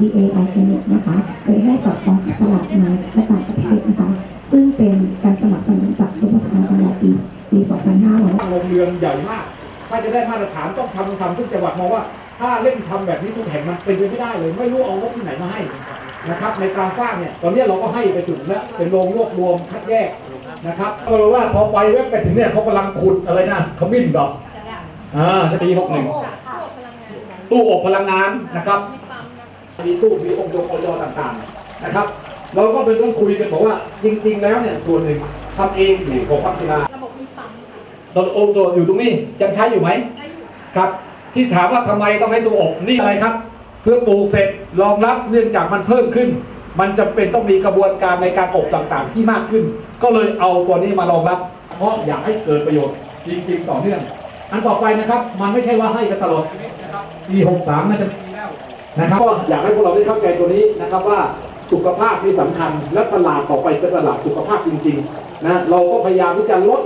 BA Organic นะคะโดยให้สอดคล้องกับตลาดม้และต่างประเทศนะคะ ซึ่งเป็นการสนับสนุนจากรัฐบาลตลอดปีปี2500โรงเรือนใหญ่มาก ถ้าจะได้มาตรฐานต้องทำทำซึ่งจังหวัดมองว่า ถ้าเร่งทำแบบนี้ทุกแห่งมันเป็นไปไม่ได้เลย ไม่รู้เอางบที่ไหนมาให้นะครับ ในการสร้างเนี่ย ตอนนี้เราก็ให้ไปถึงแล้ว เป็นโรงรวบรวมคัดแยกนะครับก็เลยว่าพอไปเว็บไปถึงเนี่ยเขากำลังขุดอะไรนะขมิ้นดอกอ่าปีหกหนึ่งตู้อบพลังงานนะครับ มีตู้มีองค์ยงองค์ยต่างๆนะครับ เราก็เป็นต้องคุยกันบอกว่าจริง ๆ แล้วเนี่ยส่วนหนึ่งทำเองอยู่ของพัฒนาตอนองค์ตัวอยู่ตรงนี้ยังใช้อยู่ไหมครับ ที่ถามว่าทำไมต้องให้ตัวอบนี่อะไรครับ เพื่อปลูกเสร็จรองรับเนื่องจากมันเพิ่มขึ้น มันจำเป็นต้องมีกระบวนการในการอบต่างๆ ที่มากขึ้น ก็เลยเอาตัวนี้มารองรับ เพราะอยากให้เกิดประโยชน์จริงๆต่อเนื่องอันต่อไปนะครับ มันไม่ใช่ว่าให้กันตลอดปี 63น่าจะมีแล้ว นะครับก็อยากให้พวกเราได้เข้าใจตัวนี้นะครับว่าสุขภาพที่สำคัญและตลาดต่อไปเป็นตลาดสุขภาพจริงๆนะเราก็พยายามที่จะลด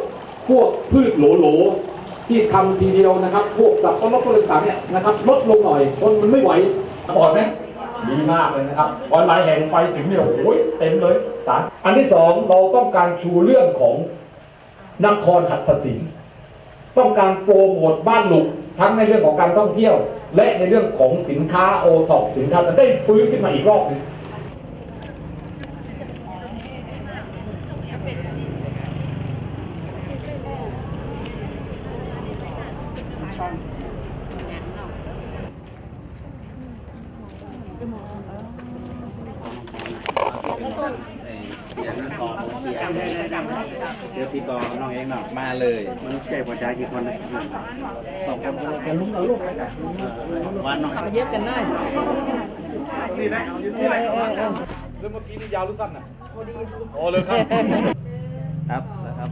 พวกพืชโหลๆที่ทำทีเดียวนะครับ พวกสับปะรดพวกต่างๆเนี่ยนะครับลดลงหน่อยคนมันไม่ไหวปอดไหมดีมากเลยนะครับออนไลน์แห่งไปถึงเนี่ยโอ้ยเต็มเลยสารอันที่สองเราต้องการชูเรื่องของนครหัตถศิลป์ต้องการโปรโมทบ้านหลุกทั้งในเรื่องของการท่องเที่ยว และในเรื่องของสินค้าโอท็อปสินค้าจะได้ฟื้นขึ้นมาอีกรอบหนึงเดี๋ยวนะสอง เสียเดี๋ยวพี่กองน้องเองเนาะมาเลย มันแก่กว่าใจกี่คนนะสองคนกันลุ้มเอาลูกวันน้องเย็บกันได้นี่นะนี่อะไรแล้วเมื่อกี้นี่ยาวหรือสั้นอะพอดีโอ้เลยครับ ครับนะครับ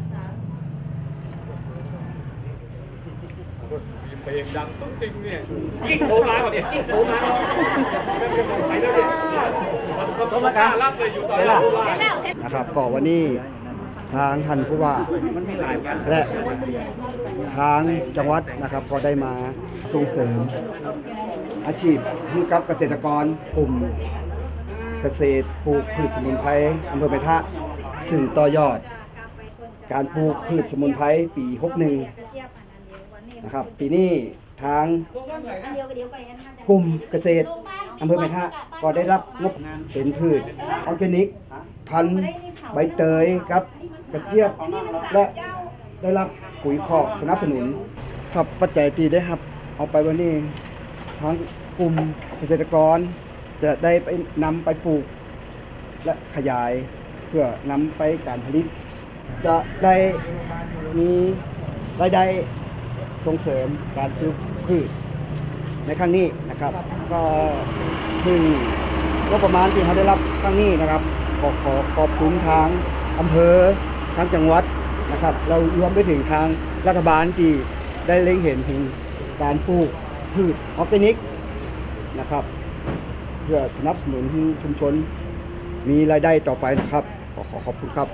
มีเพลงดังต้องติงเนี่ยกิ๊กโทรมาก่อนเนี่ยกิ๊กโทรมาไม่เป็นสงสัยแล้วเนี่ย นก็มารับเลยอยู่ตอนนี้โทรมานะครับก็วันนี้ทางท่านผู้ว่าและทางจังหวัดนะครับก็ได้มาส่งเสริม อาชีพให้กับเกษตรกรกลุ่มเกษตรปลูกพืชสมุนไพรอำเภอเมทะซึ่งต่อยอด การปลูกพืชสมุนไพรปี 61 นะครับ ปีนี้ทางกลุ่มเกษตร อำเภอเมทะก็ได้รับงบเป็นพืชออร์แกนิก พันธุ์ใบเตยกับกระเจี๊ยบและได้รับปุ๋ยคอกสนับสนุน ครับปัจจัยตีได้ครับ เอาไปวันนี้ทางกลุ่มเกษตรกร จะได้ไปนำไปปลูก และขยายเพื่อนำไปการผลิต จะได้มีรายได้ส่งเสริมการปลูกพืช ในครั้งนี้นะครับ ก็ซึ่งก็ประมาณที่เขาได้รับครั้งนี้นะครับขอขอขอบคุณทางอำเภอทางจังหวัดนะครับ เรารวมไปถึงทางรัฐบาลที่ได้เล็งเห็นถึงการปลูกพืชออร์แกนิกนะครับ เพื่อสนับสนุนชุมชนมีรายได้ต่อไปนะครับ ขอขอบคุณครับ